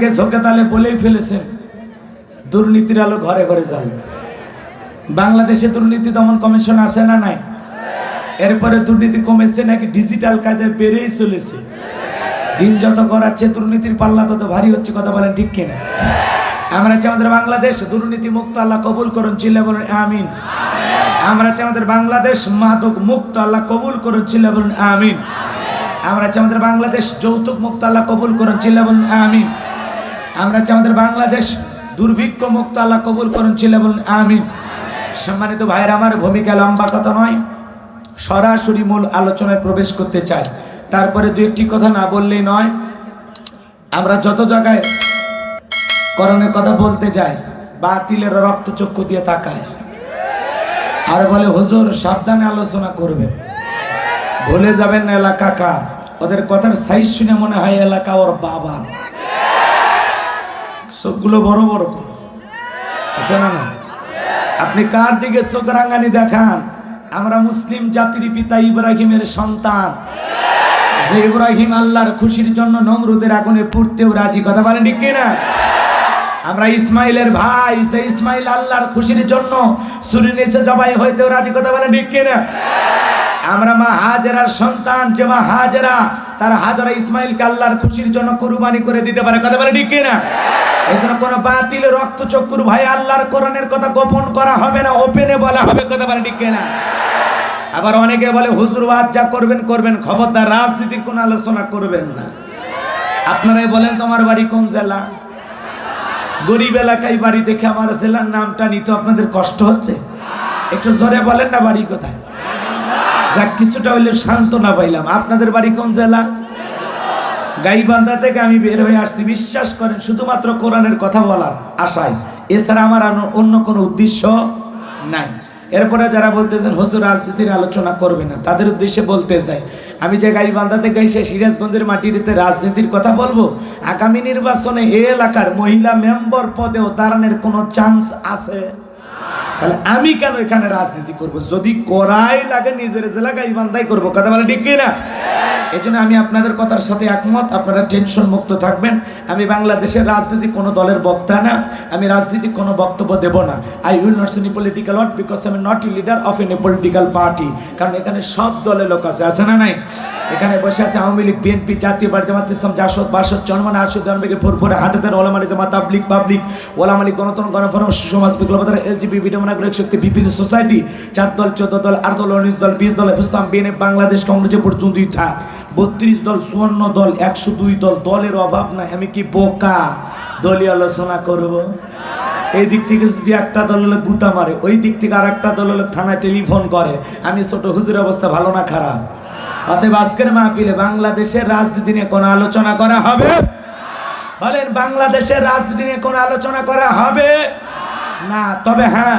অনেকে ঝোঁকে তালে বলেই ফেলেছেন, দুর্নীতির আলো ঘরে ঘরে জ্বালবে বাংলাদেশে দুর্নীতি দমন কমিশন আছে না নাই? এরপরে দুর্নীতি কমেছে নাকি ডিজিটাল কায়দায় বেড়েই চলেছে? দিন যত করাচ্ছে দুর্নীতির পাল্লা তত ভারী হচ্ছে, কথা বলেন ঠিক কিনা? আমরা চাই আমাদের বাংলাদেশ দুর্নীতি মুক্ত আল্লাহ কবুল করুন চিল্লা বলুন, আমিন। আমরা চাই আমাদের বাংলাদেশ মাদক মুক্ত আল্লাহ কবুল করুন চিল্লা বলুন, আমিন। আমরা চাই আমাদের বাংলাদেশ যৌতুক মুক্ত আল্লাহ কবুল করুন চিল্লা বলুন, আমিন। আমরা চাই আমাদের বাংলাদেশ দুর্ভিক্ষ মুক্ত আল্লাহ কবুল করুন চিল্লা বলুন, আমিন। সম্মানিত ভাইয়ের, আমার ভূমিকা লম্বা কথা নয়, সরাসরি মূল আলোচনায় প্রবেশ করতে চাই। তারপরে দু একটি কথা না বললেই নয়, আমরা যত জায়গায় করণের কথা বলতে যাই, বাতিলের রক্ত চক্ষু দিয়ে তাকায় আর বলে, হুজুর, সাবধানে আলোচনা করবে ভুলে যাবেন না এলাকা কার। ওদের কথার সাইজ শুনে মনে হয় এলাকা ওর বাবা। চোখগুলো বড় বড় করো। আছে না না? আপনি কার দিকে চোখ রাঙানি দেখান? আমরা মুসলিম জাতির পিতা ইব্রাহিমের সন্তান। যে ইব্রাহিম আল্লাহর খুশির জন্য নমরুদের আগুনে পুড়তেও রাজি, কথা বলেন ঠিক কিনা? আমরা ইসমাইলের ভাই, যে ইসমাইল আল্লাহর খুশির জন্য সুরি নিচে জবাই হইতেও রাজি, কথা বলেন ঠিক কিনা? আমরা মা হাজেরার সন্তান, যে মা হাজেরা, তার হাজরা ইসমাইলকে আল্লাহর খুশির জন্য কুরবানি করে দিতে পারে, কথা বলে ঠিক কিনা? এই জন্য কোনো বাতিল রক্ত চক্ষুর ভাই আল্লাহর কোরআনের কথা গোপন করা হবে না ওপেনে বলা হবে, কথা বলে ঠিক কিনা? আবার অনেকে বলে, হুজুর ওয়াজ যা করবেন করবেন, খবরদার রাজনীতির কোনো আলোচনা করবেন না। আপনারাই বলেন, তোমার বাড়ি কোন জেলা? গরিব এলাকায় বাড়ি দেখে আমার জেলার নামটা নিতে আপনাদের কষ্ট হচ্ছে? একটু জোরে বলেন না বাড়ি কোথায়? যাক, কিছুটা হইলে সান্ত্বনা পাইলাম। আপনাদের বাড়ি কোন জেলা? গাইবান্ধা থেকে আমি বের হয়ে আসছি। বিশ্বাস করেন, শুধুমাত্র কোরআনের কথা বলার আশায়। এছাড়া আমার অন্য কোনো উদ্দেশ্য নাই। এরপরে যারা বলতেছেন, হুজুর, রাজনীতির আলোচনা করবে না। তাদের উদ্দেশ্যে বলতে চাই, আমি যে গাইবান্ধা থেকে এসে সিরাজগঞ্জের মাটিতে রাজনীতির কথা বলব, আগামী নির্বাচনে এ এলাকার মহিলা মেম্বার পদেও দাঁড়ানোর কোনো চান্স আছে? তাহলে আমি কেন এখানে রাজনীতি করব? যদি করাই লাগে, নিজের জেলা গাইবান্ধাই করব। কথা বলে ঠিক না এই জন্য আমি আপনাদের কথার সাথে একমত। আপনারা টেনশন মুক্ত থাকবেন। আমি বাংলাদেশের রাজনীতি কোনো দলের বক্তা না। আমি রাজনীতির কোনো বক্তব্য দেব না। I will not any political word because I am not leader of any political party কারণ এখানে সব দলের লোক আছে। আছে না নাই? এখানে বসে আছে আওয়ামী লীগ বিএনপি জাতীয় পার্টি, জামাত ইসলাম, জাসদ, বাসদ চনমান আরশদ জন্মকে ফুরফুরে হাটাজার ওলামারি জামা তাবলিক পাবলিক ওলামালি গণতন্ত্র, গণফরম, সমাজ বিপ্লবতার এলজিবি বিডমনা গ্রেক শক্তি বিভিন্ন সোসাইটি চার দল, চোদ্দ দল, আট দল, উনিশ দল, বিশ দল ইসলাম বিএনএফ, বাংলাদেশ কংগ্রেস পর্যন্তই থাক বত্রিশ দল, চুয়ান্ন দল, একশো দুই দল, দলের অভাব নাই, আমি কি বোকা? দলীয় আলোচনা করব। এই দিক থেকে যদি একটা দল হলে গুতা মারে, ওই দিক থেকে আর একটা দল হলে থানায় টেলিফোন করে, আমি ছোট হুজুর অবস্থা ভালো না খারাপ? অতএব আজকের মাহফিলে বাংলাদেশের রাজনীতি নিয়ে কোনো আলোচনা করা হবে? বলেন, বাংলাদেশের রাজনীতি নিয়ে কোনো আলোচনা করা হবে? না, তবে হ্যাঁ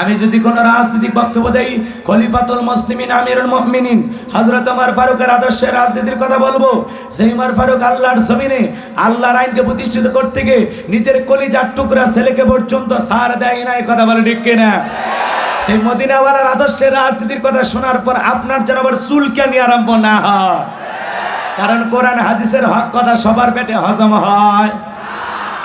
আমি যদি কোনো রাজনৈতিক বক্তব্য দেই, খলিফাতুল মুসলিমিন, আমিরুল মুমিনিন, হযরত ওমর ফারুকের আদর্শের রাজনীতির কথা বলব। সেই ওমর ফারুক আল্লাহর জমিনে আল্লাহর আইনকে প্রতিষ্ঠিত করতে গিয়ে নিজের কলিজার টুকরা ছেলেকে পর্যন্ত সার দেয় না এই কথা বলে ঠিক কিনা? সেই মদিনাওয়ালার আদর্শের রাজনীতির কথা শোনার পর আপনার যেন আবার চুলকানি আরম্ভ না হয়। কারণ কোরআন, হাদিসের হক কথা সবার পেটে হজম হয়।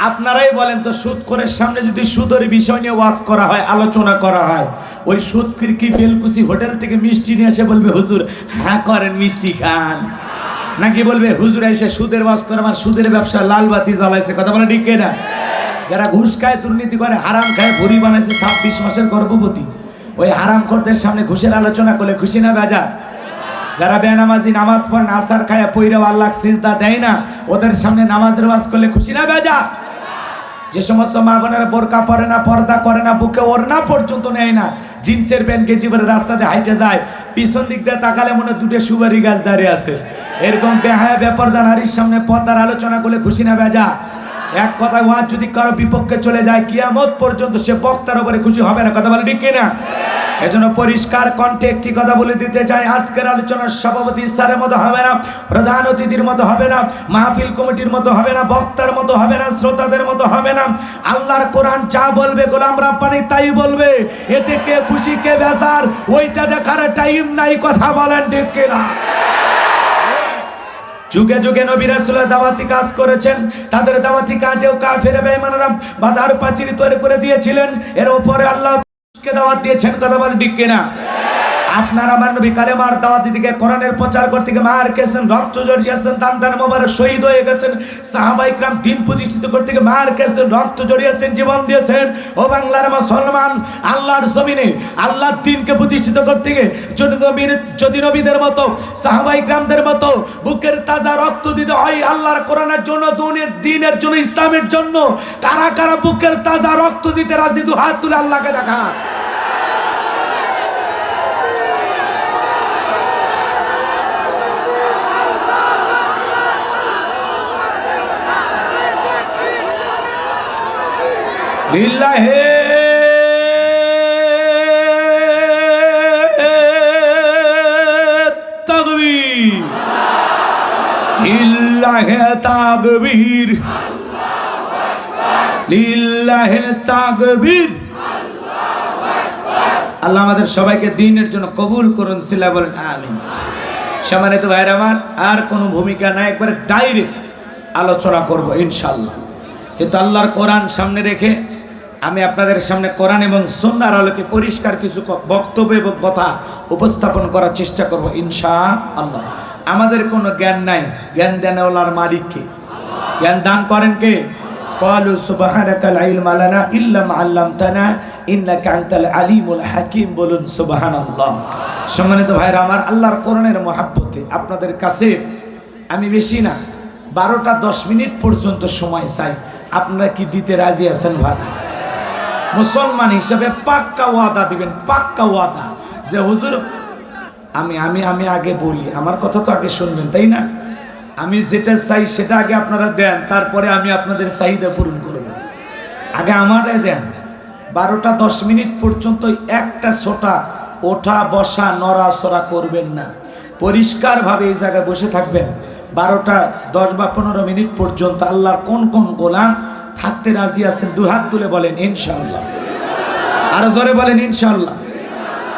আপনারাই বলেন তো সুদ করে সামনে যদি সুদের বিষয় নিয়ে ওয়াজ করা হয়, আলোচনা করা হয়, ওই সুদ কি বেলকুচি হোটেল থেকে মিষ্টি নিয়ে এসে বলবে, হুজুর হ্যাঁ করেন, মিষ্টি খান। নাকি বলবে, হুজুর, এসে সুদের ওয়াজ করে আমার সুদের ব্যবসা লাল বাতি জ্বালাইছে। কথা বলে ঠিক না যারা ঘুষ খায়, দুর্নীতি করে, হারাম খায়, ভুরি বানাইছে ছাব্বিশ মাসের গর্ভবতী, ওই হারাম খোরদের সামনে ঘুষের আলোচনা করলে খুশি না বেজা যারা বেনামাজি নামাজ পড়ে আসার খায় পৈরাও আল্লাহ সিজদা দেয় না, ওদের সামনে নামাজের ওয়াজ করলে খুশি না বেজা যে সমস্ত মা বোনেরা বোরকা পরে না, পর্দা করে না, বুকে ওড়না পর্যন্ত নেয় না, জিন্সের প্যান্ট গেঞ্জি পরে রাস্তাতে হাইটে যায়, পিছন দিক দিয়ে তাকালে মনে দুটো সুবারি গাছ দাঁড়িয়ে আছে। এরকম বেহায়া বেপরদা নারীর সামনে পর্দার আলোচনা করলে খুশি না, বেজা? এক কথায় ওয়াজ যদি কারও বিপক্ষে চলে যায়, কিয়ামত পর্যন্ত সে বক্তার উপরে খুশি হবে না, কথা বলে ঠিক না এজন্য পরিষ্কার কণ্ঠে একটি কথা বলে দিতে চাই। আজকের আলোচনার সভাপতি স্যারের মতো হবে না, প্রধান অতিথির মতো হবে না, মাহফিল কমিটির মতো হবে না, বক্তার মতো হবে না, শ্রোতাদের মতো হবে না। আল্লাহর কোরআন যা বলবে, গোলাম রাব্বানি তাই বলবে। এতে কে খুশি, কে বেজার, ওইটা দেখার টাইম নাই, কথা বলেন ঠিক কিনা? যুগে যুগে নবী দাওয়াতি কাজ করেছেন, তাদের দাওয়াতি কাজেও কাফের বেঈমানরা বাধার প্রাচীর তৈরি করে দিয়েছিলেন। এর উপরে আল্লাহ কে দাওয়াত দিয়েছেন? কথা বলেন ঠিক কিনা? আপনার আমার নবী কালেমার দাওয়াত দিকে কোরআনের প্রচার করতে গিয়ে মার খেয়েছেন, রক্ত জড়িয়েছেন দান দান মোবারক শহীদ হয়ে গেছেন, সাহাবাই ক্রাম দিন প্রতিষ্ঠিত করতে গিয়ে মার খেয়েছেন, রক্ত জড়িয়েছেন জীবন দিয়েছেন। ও বাংলার মুসলমান, আল্লাহর জমিনে, আল্লাহর দিনকে প্রতিষ্ঠিত করতে গিয়ে যদি নবীর যদি নবীদের মতো, সাহাবাই ক্রামদের মতো বুকের তাজা রক্ত দিতে হয় আল্লাহর কোরআনের জন্য দুনের দিনের জন্য, ইসলামের জন্য, কারা কারা বুকের তাজা রক্ত দিতে রাজি, দু হাত তুলে আল্লাহকে দেখা লিল্লাহে তাকবীর। লিল্লাহে তাকবীর। লিল্লাহে তাকবীর। আল্লাহ আমাদের সবাইকে দিনের জন্য কবুল করুন সিলা বলেন, আমিন। সম্মানিত ভাইর আমার, আর কোনো ভূমিকা নাই, একবারে ডাইরেক্ট আলোচনা করব ইনশাল্লাহ কিন্তু আল্লাহর কোরআন সামনে রেখে আমি আপনাদের সামনে কোরআন এবং সন্ন্যার আলোকে পরিষ্কার কিছু ক- বক্তব্য এবং কথা উপস্থাপন করার চেষ্টা করব ইনশা আল্লাহ আমাদের কোনো জ্ঞান নাই জ্ঞান দেনওয়ালার মালিককে জ্ঞান দান করেন কে قالوا سبحانك لا علم لنا الا ما علمتنا انك انت العليم الحكيم বলুন সুবহানাল্লাহ সম্মানিত ভাইরা আমার আল্লাহর কোরআনের মহাব্বতে আপনাদের কাছে আমি বেশি না বারোটা দশ মিনিট পর্যন্ত সময় চাই আপনারা কি দিতে রাজি আছেন ভাই মুসলমান হিসাবে পাক্কা ওয়াদা দিবেন, পাক্কা ওয়াদা যে, হুজুর, আমি আমি আমি আগে বলি, আমার কথা তো আগে শুনবেন, তাই না? আমি যেটা চাই সেটা আগে আপনারা দেন, তারপরে আমি আপনাদের চাহিদা পূরণ করব। আগে আমারে দেন। বারোটা, দশ মিনিট পর্যন্ত একটা ছোটা ওঠা, বসা, নড়াচড়া করবেন না। পরিষ্কারভাবে এই জায়গায় বসে থাকবেন। বারোটা, দশ বা পনেরো মিনিট পর্যন্ত আল্লাহর কোন কোন গোলাম থাকতে রাজি আছেন দু হাত তুলে বলেন, ইনশাআল্লাহ। আরও জোরে বলেন, ইনশাআল্লাহ।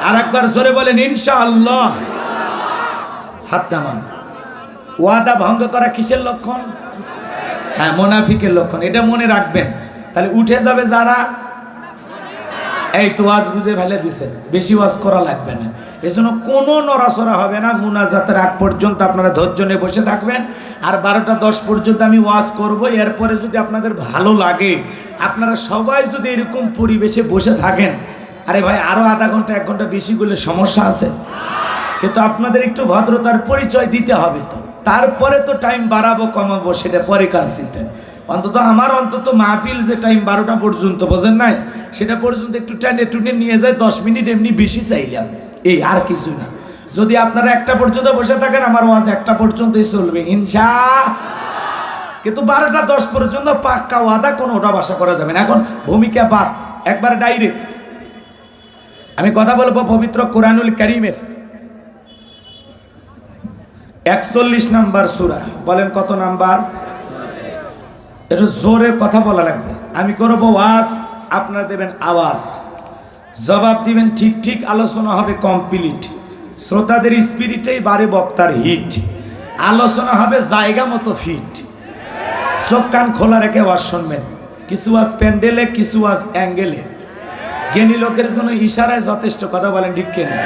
আর একবার জোরে বলেন, ইনশাআল্লাহ। হাত নামান। ওয়াদা ভঙ্গ করা কিসের লক্ষণ? হ্যাঁ মোনাফিকের লক্ষণ। এটা মনে রাখবেন। তাহলে উঠে যাবে যারা এই তো ওয়াজ বুঝে ফেলে দিছেন বেশি ওয়াজ করা লাগবে না। এজন্য কোনো নড়াচড়া হবে না। মুনাজাতের আগ পর্যন্ত আপনারা ধৈর্য নিয়ে বসে থাকবেন। আর বারোটা দশ পর্যন্ত আমি ওয়াজ করব। এরপরে যদি আপনাদের ভালো লাগে, আপনারা সবাই যদি এরকম পরিবেশে বসে থাকেন, আরে ভাই আরও আধা ঘণ্টা, এক ঘণ্টা বেশি করলে সমস্যা আছে। কিন্তু আপনাদের একটু ভদ্রতার পরিচয় দিতে হবে তো। তারপরে তো টাইম বাড়াবো, কমাবো, সেটা পরে কার চিন্তা অন্তত আমার অন্তত মাহফিল যে টাইম বারোটা পর্যন্ত, বোঝেন নাই? সেটা পর্যন্ত একটু টাইনে টুনে নিয়ে যায়, দশ মিনিট এমনি বেশি চাইলাম। এই আর কিছু না। যদি আপনারা একটা পর্যন্ত বসে থাকেন, আমার ওয়াজ একটা পর্যন্তই চলবে, ইনশা। কিন্তু বারোটা দশ পর্যন্ত পাক্কা ওয়াদা কোনো ওটা বাসা করা যাবে না। এখন ভূমিকা বাদ, একবার ডাইরেক্ট। আমি কথা বলব পবিত্র কোরআনুল করিমের। একচল্লিশ নাম্বার সুরা, বলেন কত নাম্বার? একটু জোরে কথা বলা লাগবে। আমি করব ওয়াজ, আপনারা দেবেন আওয়াজ। জবাব দিবেন ঠিক ঠিক আলোচনা হবে কমপ্লিট শ্রোতাদের স্পিরিটেই বারে বক্তার হিট। আলোচনা হবে জায়গা মতো ফিট চোখ, কান খোলা রেখে ওয়াজ শুনবেন। কিছু আজ প্যান্ডেলে, কিছু আজ অ্যাঙ্গেলে। জ্ঞানী লোকের জন্য ইশারায় যথেষ্ট কথা বলেন, ঠিক কেনা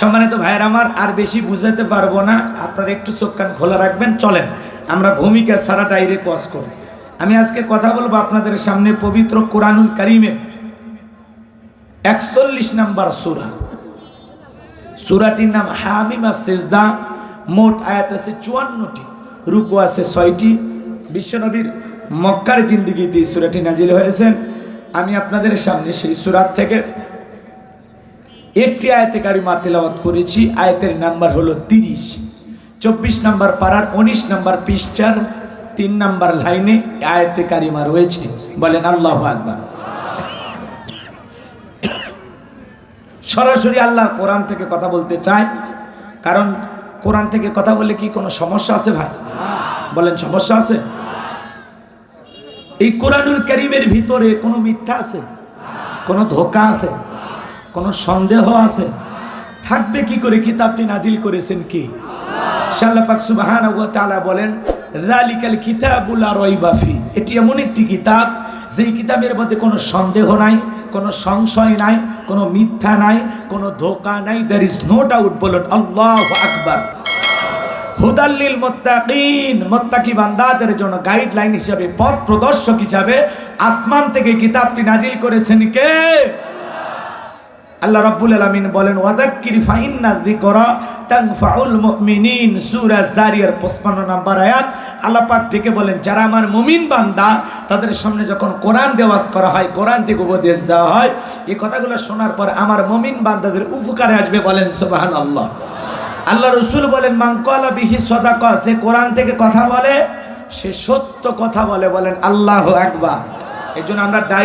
সম্মানিত ভাইয়ের আমার, আর বেশি বুঝাতে পারব না। আপনারা একটু চোখ, কান খোলা রাখবেন, চলেন। আমরা ভূমিকা সারা ডাইরেক্ট ওয়াজ করি। আমি আজকে কথা বলব আপনাদের সামনে পবিত্র কোরআনুল করিমের একচল্লিশ নাম্বার সুরা। সুরাটির নাম হামিমা সেজদা, মোট আয়াত আছে চুয়ান্নটি, রুকু আছে ছয়টি। বিশ্বনবীর মক্কার জিন্দিগিতে এই সুরাটি নাজিল হয়েছেন। আমি আপনাদের সামনে সেই সুরাত থেকে একটি আয়তে কারিমা তেলাওয়াত করেছি। আয়তের নাম্বার হলো তিরিশ, চব্বিশ নাম্বার পাড়ার উনিশ নাম্বার পৃষ্ঠার তিন নাম্বার লাইনে আয়তে কারিমা রয়েছে। বলেন, আল্লাহ আকবার। সরাসরি আল্লাহ কোরআন থেকে কথা বলতে চায়। কারণ কোরআন থেকে কথা বলে কি কোনো সমস্যা আছে ভাই? বলেন, সমস্যা আছে? এই কোরআনুল করিমের ভিতরে কোনো মিথ্যা আছে? কোনো ধোকা আছে? কোনো সন্দেহ আছে? থাকবে কি করে? কিতাবটি নাজিল করেছেন কি? শাল্লাহ পাক সুবহানাহু বলেন যালিকাল কিতাবুল লা রাইবা ফি এটি এমন একটি কিতাব, যেই কিতাবের মধ্যে কোনো সন্দেহ নাই, কোনো সংশয় নাই, কোনো মিথ্যা নাই, কোনো ধোকা নাই। দ্যার ইজ নো ডাউট বলুন, আল্লাহু আকবার। হুদাল্লিল মুত্তাকিন, মুত্তাকি বান্দাদের জন্য গাইডলাইন হিসাবে, পথ প্রদর্শক হিসাবে আসমান থেকে কিতাবটি নাজিল করেছেন কে? আল্লাহ রাব্বুল আলামিন বলেন ওয়াদাক্কির ফাইন্না যিকরা তানফাউল মুমিনিন সূরা জারিয়ার 55 নাম্বার আয়াত। আল্লাহ পাক ডেকে বলেন, যারা আমার মুমিন বান্দা, তাদের সামনে যখন কোরআন দেওয়াজ করা হয়, কোরআন থেকে উপদেশ দেওয়া হয় এই কথাগুলো শোনার পর আমার মুমিন বান্দাদের উপকারে আসবে বলেন সুবহানাল্লাহ। আল্লাহ রসুল বলেন মাংকলা বিহি সদাকা সে কোরআন থেকে কথা বলে, সে সত্য কথা বলে বলেন, আল্লাহ একবার এই জন্য আমরা ডাই